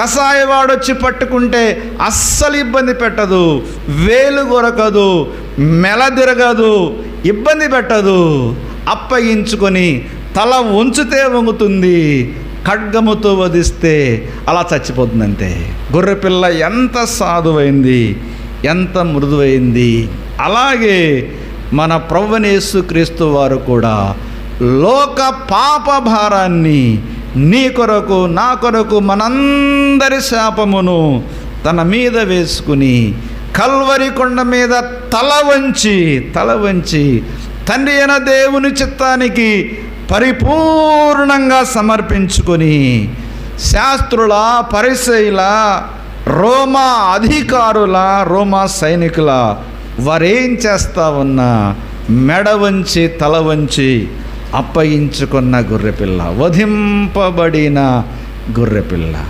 కషాయవాడు వచ్చి పట్టుకుంటే అస్సలు ఇబ్బంది పెట్టదు వేలు కొరకదు మెల తిరగదు ఇబ్బంది పెట్టదు. అప్పగించుకొని తల ఉంచితే వంగుతుంది ఖడ్గముతో వధిస్తే అలా చచ్చిపోతుందంతే గొర్రెపిల్ల ఎంత సాధువైంది ఎంత మృదువైంది. అలాగే మన ప్రవ్వనేసు క్రీస్తు వారు కూడా లోక పాప భారాన్ని నీ కొరకు నా కొరకు మనందరి శాపమును తన మీద వేసుకుని కల్వరి కొండ మీద తల వంచి తల వంచి తండ్రి అయిన దేవుని చిత్తానికి పరిపూర్ణంగా సమర్పించుకొని శాస్త్రుల పరిశైల రోమా అధికారుల రోమా సైనికుల వారేం చేస్తా ఉన్నా మెడ వంచి తల వంచి అప్పగించుకున్న గొర్రెపిల్ల వధింపబడిన గొర్రెపిల్ల.